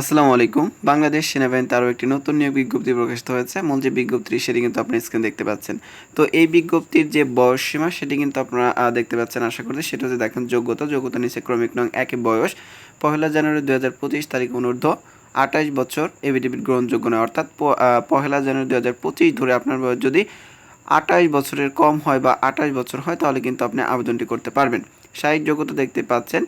আসসালামু আলাইকুম। বাংলাদেশ সেনাবাহিনীতে আরও একটি নতুন নিয়োগ বিজ্ঞপ্তি প্রকাশিত হয়েছে। মূল যে বিজ্ঞপ্তি সেটি কিন্তু আপনি স্ক্রিন দেখতে পাচ্ছেন। তো এই বিজ্ঞপ্তির যে বয়স সীমা, সেটি কিন্তু আপনারা দেখতে পাচ্ছেন। আশা করি সেটা হচ্ছে দেখেন যোগ্যতা। যোগ্যতা নিচে ক্রমিক নং একে বয়স। পহেলা জানুয়ারি দু হাজার পঁচিশ তারিখ অনূর্ধ্ব, আঠাশ বছর। এভিডেভিট গ্রহণযোগ্য নয়। অর্থাৎ পহেলা জানুয়ারি দু হাজার পঁচিশ ধরে আপনার বয়স যদি আঠাশ বছরের কম হয় বা আঠাশ বছর হয়, তাহলে কিন্তু আপনি আবেদনটি করতে পারবেন। শারীরিক যোগ্যতা দেখতে পাচ্ছেন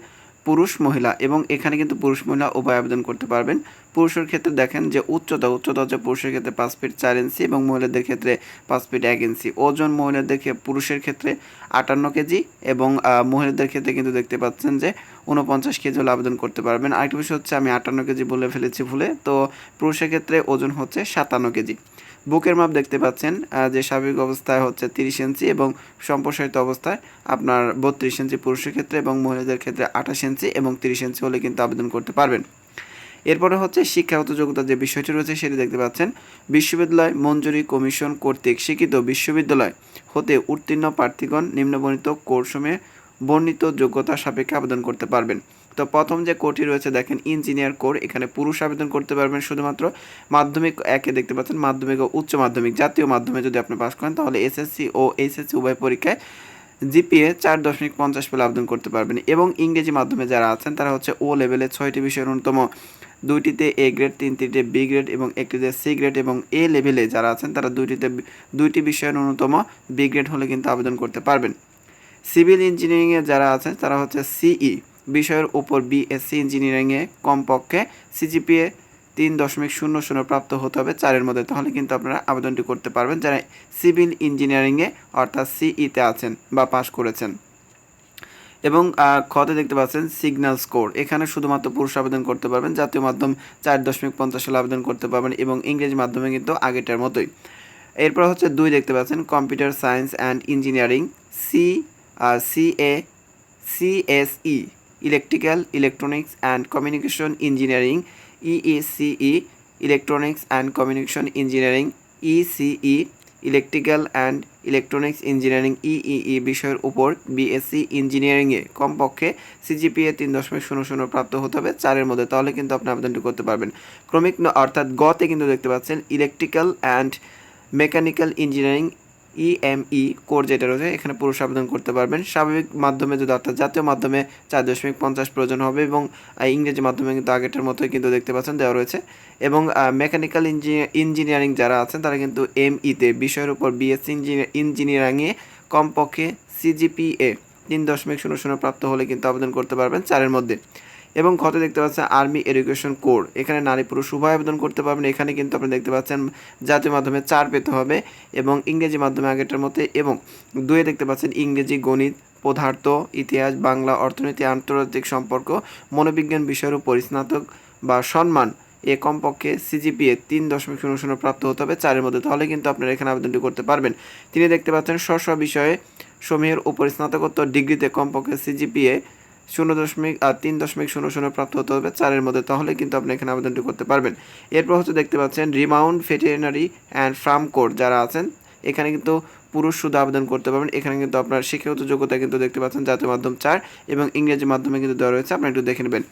পুরুষ, মহিলা এবং এখানে কিন্তু পুরুষ, মহিলা উভয় আবেদন করতে পারবেন। পুরুষের ক্ষেত্রে দেখেন যে উচ্চতা উচ্চতা হচ্ছে পুরুষের ক্ষেত্রে পাঁচ ফিট চার ইঞ্চি এবং মহিলাদের ক্ষেত্রে পাঁচ ফিট এক ইঞ্চি। ওজন মহিলাদের পুরুষের ক্ষেত্রে আটান্ন কেজি এবং মহিলাদের ক্ষেত্রে কিন্তু দেখতে পাচ্ছেন যে উনপঞ্চাশ কেজি হলে আবেদন করতে পারবেন। আরেকটি বিষয় হচ্ছে আমি আটান্ন কেজি বলে ফেলেছি ভুলে, তো পুরুষের ক্ষেত্রে ওজন হচ্ছে সাতান্ন কেজি। বুকের মাপ দেখতে পাচ্ছেন যে স্বাভাবিক অবস্থায় হচ্ছে তিরিশ ইঞ্চি এবং সম্প্রসারিত অবস্থায় আপনার বত্রিশ ইঞ্চি পুরুষের ক্ষেত্রে এবং মহিলাদের ক্ষেত্রে আঠাশ ইঞ্চি এবং তিরিশ ইঞ্চি হলে কিন্তু আবেদন করতে পারবেন। এরপরে হচ্ছে শিক্ষাগত যোগ্যতা যে বিষয়টি রয়েছে সেটি দেখতে পাচ্ছেন। বিশ্ববিদ্যালয় মঞ্জুরি কমিশন কর্তৃক স্বীকৃত বিশ্ববিদ্যালয় হতে উত্তীর্ণ প্রার্থীগণ নিম্নবর্ণিত কোর্সমে বর্ণিত যোগ্যতা সাপেক্ষে আবেদন করতে পারবেন। তো প্রথম যে কোর্টটি রয়েছে, দেখেন ইঞ্জিনিয়ার কোর এখানে পুরুষ আবেদন করতে পারবেন শুধুমাত্র মাধ্যমিক একে দেখতে পাচ্ছেন, মাধ্যমিক ও উচ্চ মাধ্যমিক। জাতীয় মাধ্যমে যদি আপনি পাস করেন, তাহলে এসএসসি ও এইচএসসি উভয় পরীক্ষায় জিপিএ চার দশমিক পঞ্চাশ পেলে আবেদন করতে পারবেন। এবং ইংরেজি মাধ্যমে যারা আছেন, তারা হচ্ছে ও লেভেলে ছয়টি বিষয়ের অন্যতম। দুইটিতে এ গ্রেড তিনটিতে বি গ্রেড এবং একটিতে সি গ্রেড এবং এ লেভেলে যারা আছেন, তারা দুইটিতে, দুইটি বিষয়ের ন্যূনতম বি গ্রেড হলে কিন্তু আবেদন করতে পারবেন। সিভিল ইঞ্জিনিয়ারিংয়ে যারা আছেন, তারা হচ্ছে সিই বিষয়ের উপর বিএসসি ইঞ্জিনিয়ারিংয়ে কমপক্ষে সিজিপিএ তিন দশমিক শূন্য শূন্য প্রাপ্ত হতে হবে চারের মধ্যে। তাহলে কিন্তু আপনারা আবেদনটি করতে পারবেন যারা সিভিল ইঞ্জিনিয়ারিংয়ে অর্থাৎ সিইতে আছেন বা পাশ করেছেন। এবং খতে দেখতে পাচ্ছেন সিগন্যাল স্কোর। এখানে শুধুমাত্র পুরুষ আবেদন করতে পারবেন, জাতীয় মাধ্যম চার দশমিক পঞ্চাশ সালে আবেদন করতে পারবেন এবং ইংরেজি মাধ্যমে কিন্তু আগেটার মতোই। এরপর হচ্ছে দুই দেখতে পাচ্ছেন computer science and engineering C C A CSE electrical electronics and communication engineering EECE electronics and communication engineering ECE electrical and electronics engineering EEE বিষয়ের উপর বিএসসি ইঞ্জিনিয়ারিংয়ে কমপক্ষে সিজিপিএ তিন দশমিক শূন্য শূন্য প্রাপ্ত হতে হবে চারের মধ্যে, তাহলে কিন্তু আপনি আবেদনটি করতে পারবেন। ক্রমিক অর্থাৎ গতে কিন্তু দেখতে পাচ্ছেন electrical and mechanical engineering EME core যেটা রয়েছে, এখানে পুরুষ আবেদন করতে পারবেন। স্বাভাবিক মাধ্যমে যদি, অর্থাৎ জাতীয় মাধ্যমে চার দশমিক পঞ্চাশ প্রয়োজন হবে এবং ইংরেজি মাধ্যমে কিন্তু আগেটার মতোই কিন্তু দেখতে পাচ্ছেন, দেওয়া রয়েছে। এবং মেকানিক্যাল ইঞ্জিনিয়ারিং যারা আছেন, তারা কিন্তু এমইতে বিষয়ের উপর বিএসসি ইঞ্জিনিয়ারিংয়ে কমপক্ষে সিজিপিএ তিন দশমিক শূন্য শূন্য প্রাপ্ত হলে কিন্তু আবেদন করতে পারবেন চারের মধ্যে। এবং ক্ষতে দেখতে পাচ্ছেন আর্মি এডুকেশন কোড এখানে নারী পুরুষ উভয় আবেদন করতে পারবেন। এখানে কিন্তু আপনি দেখতে পাচ্ছেন জাতীয় মাধ্যমে চার পেতে হবে এবং ইংরেজি মাধ্যমে আগেরটার মধ্যে এবং দুয়ে দেখতে পাচ্ছেন ইংরেজি, গণিত, পদার্থ, ইতিহাস, বাংলা, অর্থনীতি, আন্তর্জাতিক সম্পর্ক, মনোবিজ্ঞান বিষয়ের উপর স্নাতক বা সম্মান এ কমপক্ষে সিজিপিএ তিন দশমিক শূন্য শূন্য প্রাপ্ত হতে হবে চারের মধ্যে। তাহলে কিন্তু আপনারা এখানে আবেদনটি করতে পারবেন। তিনি দেখতে পাচ্ছেন স্ব স্ব বিষয়ে সমূহের উপর স্নাতকোত্তর ডিগ্রিতে কমপক্ষে সিজিপিএ শূন্য দশমিক তিন দশমিক শূন্য শূন্য প্রাপ্ত হতে হবে চারের মধ্যে, তাহলে কিন্তু আপনি এখানে আবেদনটি করতে পারবেন। এরপর হচ্ছে দেখতে পাচ্ছেন রিমাউন্ড ভেটেরিনারি অ্যান্ড ফার্ম কোড যারা আছেন, এখানে কিন্তু পুরুষ শুধু আবেদন করতে পারবেন। এখানে কিন্তু আপনার শিক্ষাগত যোগ্যতা কিন্তু দেখতে পাচ্ছেন জাতীয় মাধ্যম চার এবং ইংরেজি মাধ্যমে কিন্তু দেওয়া রয়েছে আপনি একটু দেখে নেবেন।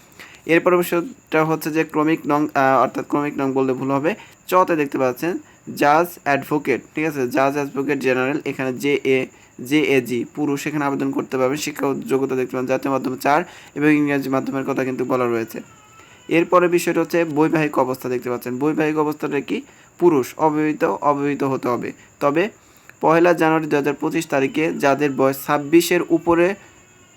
এরপর বিষয়টা হচ্ছে যে ক্রমিক নং অর্থাৎ ক্রমিক নং বললে ভুল হবে। চতে দেখতে পাচ্ছেন জাজ অ্যাডভোকেট, ঠিক আছে? জাজ অ্যাডভোকেট জেনারেল, এখানে জে এ জে এজি পুরুষ এখানে আবেদন করতে পারবেন শিক্ষা যোগ্যতা দেখতে পাবেন, জাতীয় মাধ্যমে চার এবং ইংরেজি মাধ্যমের কথা কিন্তু বলা রয়েছে। এরপরে বিষয়টা হচ্ছে বৈবাহিক অবস্থা দেখতে পাচ্ছেন। বৈবাহিক অবস্থাটা কি? পুরুষ, অবহিত অবহিত হতে হবে। তবে পহেলা জানুয়ারি দু হাজার পঁচিশ তারিখে যাদের বয়স ছাব্বিশের উপরে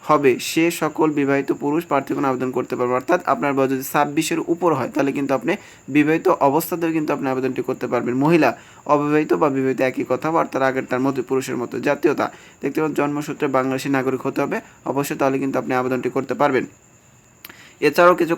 হবে, সে সকল বিবাহিত পুরুষ প্রার্থীগণ আবেদন করতে পারবে। অর্থাৎ আপনার বয়স যদি ছাব্বিশের উপর হয়, তাহলে কিন্তু আপনি বিবাহিত অবস্থাতেও কিন্তু আপনি আবেদনটি করতে পারবেন। মহিলা অবিবাহিত বা বিবাহিত একই কথা, বা তার আগের, তার মধ্যে পুরুষের মতো জাতীয়তা। দেখতে পাবেন জন্মসূত্রে বাংলাদেশি নাগরিক হতে হবে। অবশ্যই তাহলে কিন্তু আপনি আবেদনটি করতে পারবেন। এছাড়াও কিছু